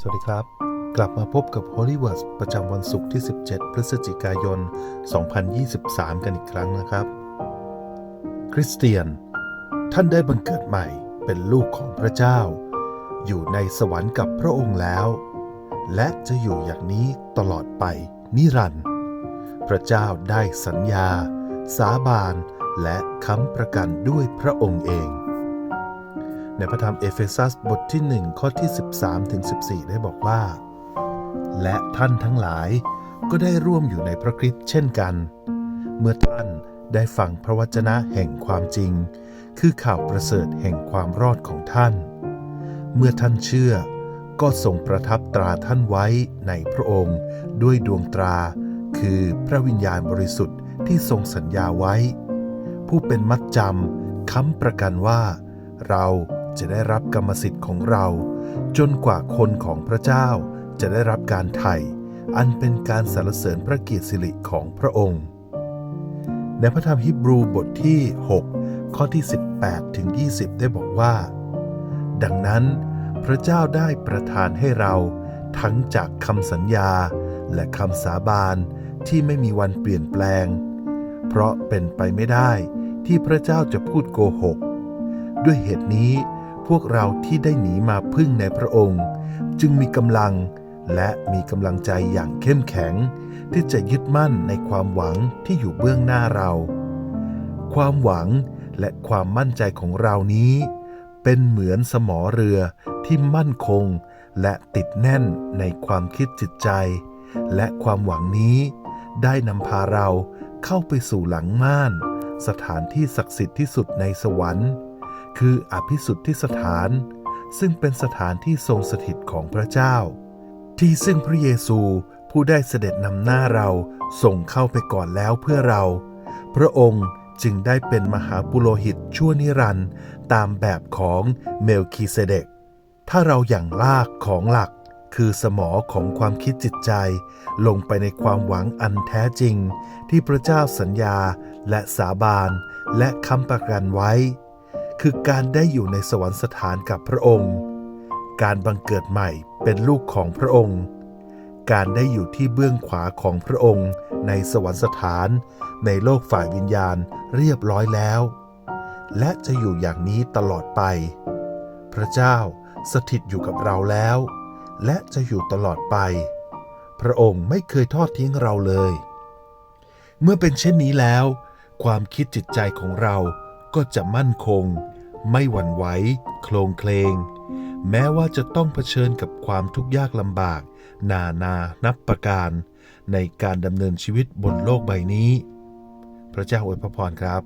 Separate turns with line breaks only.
สวัสดีครับ กลับมาพบกับ Holy Words ประจำวันศุกร์ที่ 17 พฤศจิกายน 2023 กันอีกครั้งนะครับ คริสเตียน ท่านได้บังเกิดใหม่เป็นลูกของพระเจ้า อยู่ในสวรรค์กับพระองค์แล้ว และจะอยู่อย่างนี้ตลอดไปนิรันดร์พระเจ้าได้สัญญา สาบาน และค้ำประกันด้วยพระองค์เอง ในพระธรรมเอเฟซัสบทที่ 1 ข้อที่ 13ถึง14 ได้บอกว่า และท่านทั้งหลายก็ได้ร่วมอยู่ในพระคริสต์เช่นกัน เมื่อท่านได้ฟังพระวจนะแห่งความจริง คือข่าวประเสริฐแห่งความรอดของท่าน เมื่อท่านเชื่อก็ทรงประทับตราท่านไว้ในพระองค์ด้วยดวงตรา คือพระวิญญาณบริสุทธิ์ที่ทรงสัญญาไว้ ผู้เป็นมัดจำค้ำประกันว่า เรา จะได้รับกรรมสิทธิ์ของเรา จนกว่าคนของพระเจ้าจะได้รับการไถ่อันเป็นการสรรเสริญพระเกียรติสิริของพระองค์ ในพระธรรมฮิบรูบทที่ 6 ข้อที่ 18 ถึง 20 ได้บอกว่า ดังนั้น พระเจ้าได้ประทานให้เราทั้งจากคำสัญญาและคำสาบานที่ไม่มีวันเปลี่ยนแปลง เพราะเป็นไปไม่ได้ที่พระเจ้าจะพูดโกหก ด้วยเหตุนี้ พวกเราที่ได้หนีมาพึ่งในพระองค์ จึงมีกำลังและมีกำลังใจอย่างเข้มแข็ง ที่จะยึดมั่นในความหวังที่อยู่เบื้องหน้าเรา ความหวังและความมั่นใจของเรานี้ เป็นเหมือนสมอเรือที่มั่นคงและติดแน่นในความคิดจิตใจ และความหวังนี้ได้นำพาเราเข้าไปสู่หลังม่าน สถานที่ศักดิ์สิทธิ์ที่สุดในสวรรค์ คืออภิสุทธิสถาน ซึ่งเป็นสถานที่ทรงสถิตของพระเจ้า ที่ซึ่งพระเยซูผู้ได้เสด็จนำหน้าเราส่งเข้าไปก่อนแล้วเพื่อเรา พระองค์จึงได้เป็นมหาปุโรหิตชั่วนิรันด์ตามแบบของเมลคีเซเดก ถ้าเราอย่างลากของหลักคือสมอของความคิดจิตใจ ลงไปในความหวังอันแท้จริง ที่พระเจ้าสัญญาและสาบานและคำประกันไว้ คือการได้อยู่ในสวรรคสถานกับพระองค์ การบังเกิดใหม่เป็นลูกของพระองค์ การได้อยู่ที่เบื้องขวาของพระองค์ในสวรรคสถานในโลกฝ่ายวิญญาณเรียบร้อยแล้ว และจะอยู่อย่างนี้ตลอดไป พระเจ้าสถิตอยู่กับเราแล้ว และจะอยู่ตลอดไป พระองค์ไม่เคยทอดทิ้งเราเลย เมื่อเป็นเช่นนี้แล้ว ความคิดจิตใจของเราก็จะมั่นคง ไม่หวั่นไหวโคลงเคลง แม้ว่าจะต้องเผชิญกับความทุกข์ยากลำบาก นานานับประการ ในการดำเนินชีวิตบนโลกใบนี้ พระเจ้าอวยพระพรครับ